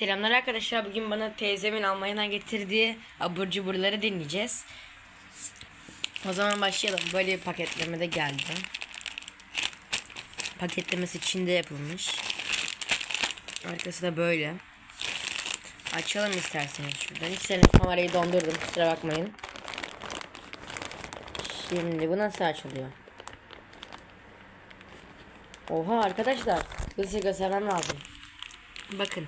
Selamlar arkadaşlar. Bugün bana teyzemin Almanya'dan getirdiği abur cuburları dinleyeceğiz. O zaman başlayalım. Böyle bir paketleme de geldi. Paketlemesi Çin'de yapılmış. Arkası da böyle. Açalım isterseniz şuradan. Hiç senin kamerayı dondurdum. Kusura bakmayın. Şimdi bu nasıl açılıyor? Oha arkadaşlar. Hızlı göstermem lazım. Bakın.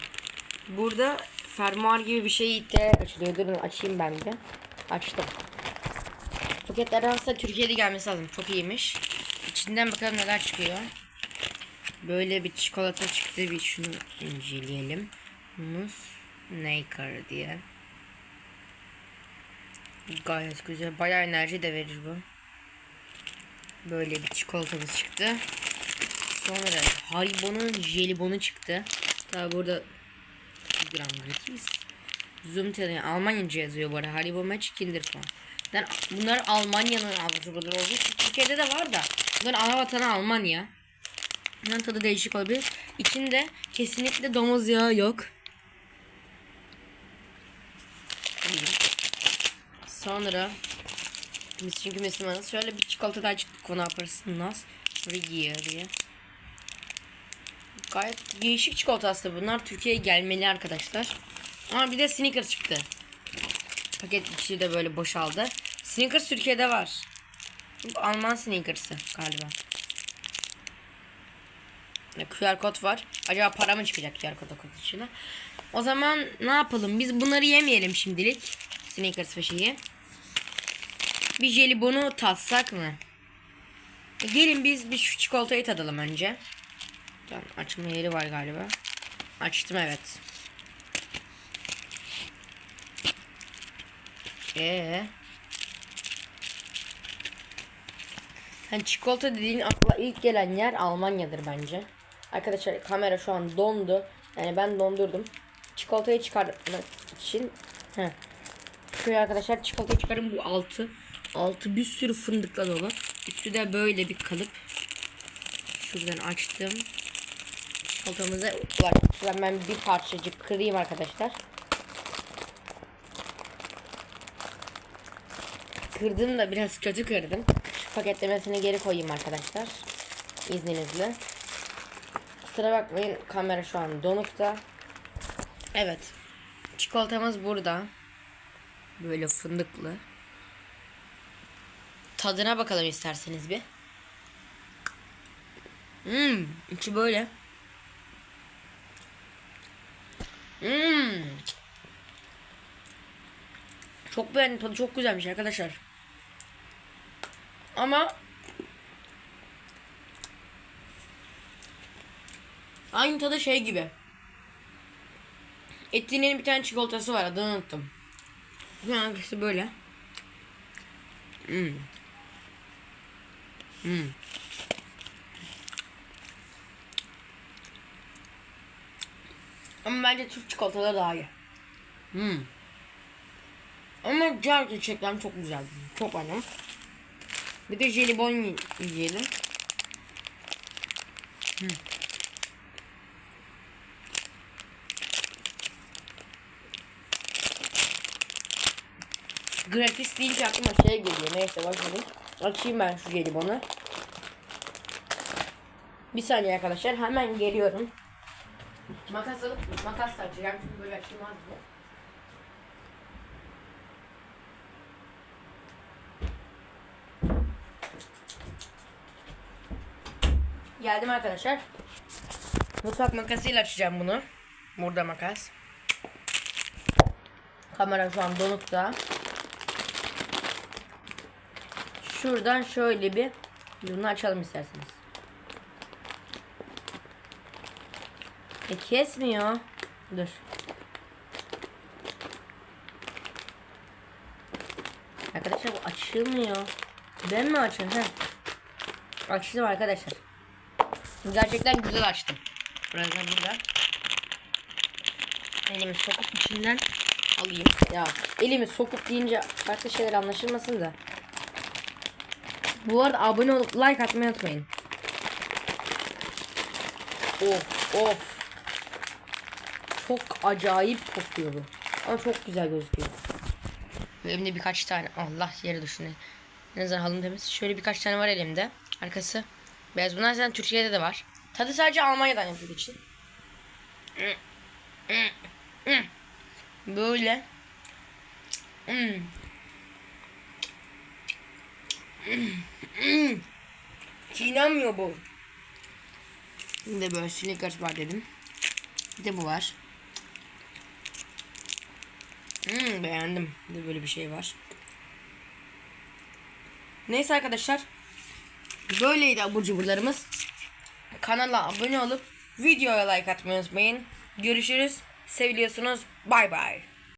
Burada fermuar gibi bir şey iterek açılıyor. Durun açayım ben de. Açtım. Paketlerden aslında Türkiye'de gelmesi lazım. Çok iyiymiş. İçinden bakalım neler çıkıyor. Böyle bir çikolata çıktı. Bir şunu inceleyelim. Muz Naker diye. Gayet güzel. Bayağı enerji de verir bu. Böyle bir çikolatamız çıktı. Sonra Haribo'nun jelibonu çıktı. Tabi burada gram gratis. Zoom tele Almanyaca yazıyor bu arada. Haribo Match Kinder falan. Yani bunlar Almanya'nın avucuları olduğu Türkiye'de de var da. Bunların ana vatanı Almanya. Bunların tadı değişik olabilir. İçinde kesinlikle domuz yağı yok. Sonra biz çünkü Müslümanız. Şöyle bir çikolata daha çıktı. Konu yaparsınız. Rigier diye. Gayet değişik çikolata aslında bunlar. Türkiye'ye gelmeli arkadaşlar. Ama bir de Snickers çıktı. Paket içi de böyle boşaldı. Snickers Türkiye'de var. Bu Alman Snickers'ı galiba. QR kod var. Acaba para mı çıkacak QR kod kod içine? O zaman ne yapalım? Biz bunları yemeyelim şimdilik. Snickers ve şeyi. Bir jelibonu tatsak mı? E, Gelin biz bir şu çikolatayı tadalım önce. Tamam, açma yeri var galiba. Açtım evet. Ee. Hani çikolata dediğin akla ilk gelen yer Almanya'dır bence. Arkadaşlar kamera şu an dondu. Yani ben dondurdum. Çikolatayı çıkartmak için Heh. Şöyle arkadaşlar çikolatayı çıkarın bu altı. Altı bir sürü fındıkla dolu. Üstü de böyle bir kalıp. Şuradan açtım. Var. Şuradan ben bir parçacık kırayım arkadaşlar. Kırdım da biraz kötü kırdım. Şu paketlemesini geri koyayım arkadaşlar. İzninizle. Kusura bakmayın kamera şu an donukta. Evet. Çikolatamız burada. Böyle fındıklı. Tadına bakalım isterseniz bir. Hmm, içi böyle. Hmm. Çok beğendim tadı çok güzelmiş arkadaşlar. Ama aynı tadı şey gibi. Ettiğinin bir tane çikolatası var adını unuttum. Hangisi böyle. Hmm. Hmm. Ama bence Türk çikolataları daha iyi. Hmm. Ama gerçekten çok güzel. Çok beğendim. Bir de jelibon yiyelim. Hmm. Gratis deyince aklıma şey geliyor. Neyse bakalım. Açayım ben şu jelibonu. Bir saniye arkadaşlar. Hemen geliyorum. Makas alıp makas da açacağım çünkü böyle açılmaz bu. Geldim arkadaşlar. Mutfak makasıyla açacağım bunu. Burada makas. Kamera şu an donukta. Şuradan şöyle bir bunu açalım isterseniz. E kesmiyor. Dur. Arkadaşlar bu açılmıyor. Ben mi açayım? Heh. Açtım arkadaşlar. Gerçekten güzel açtım. Biraz da burada. Elimi sokup içinden alayım. Ya elimi sokup deyince farklı şeyler anlaşılmasın da. Bu arada abone olup like atmayı unutmayın. Of of. Çok acayip kokuyor bu. Ama çok güzel gözüküyor. Elimde birkaç tane. Allah yere düştü. En azından halım temiz. Şöyle birkaç tane var elimde. Arkası beyaz. Bunlar zaten Türkiye'de de var. Tadı sadece Almanya'dan yapıldığı için. Böyle. Çiğnenmiyor bu. Bir de böyle Snickers var dedim. Bir de bu var. Hmm, beğendim. De böyle bir şey var. Neyse arkadaşlar. Böyleydi abur cuburlarımız. Kanala abone olup videoya like atmayı unutmayın. Görüşürüz. Seviliyorsunuz. Bay bay.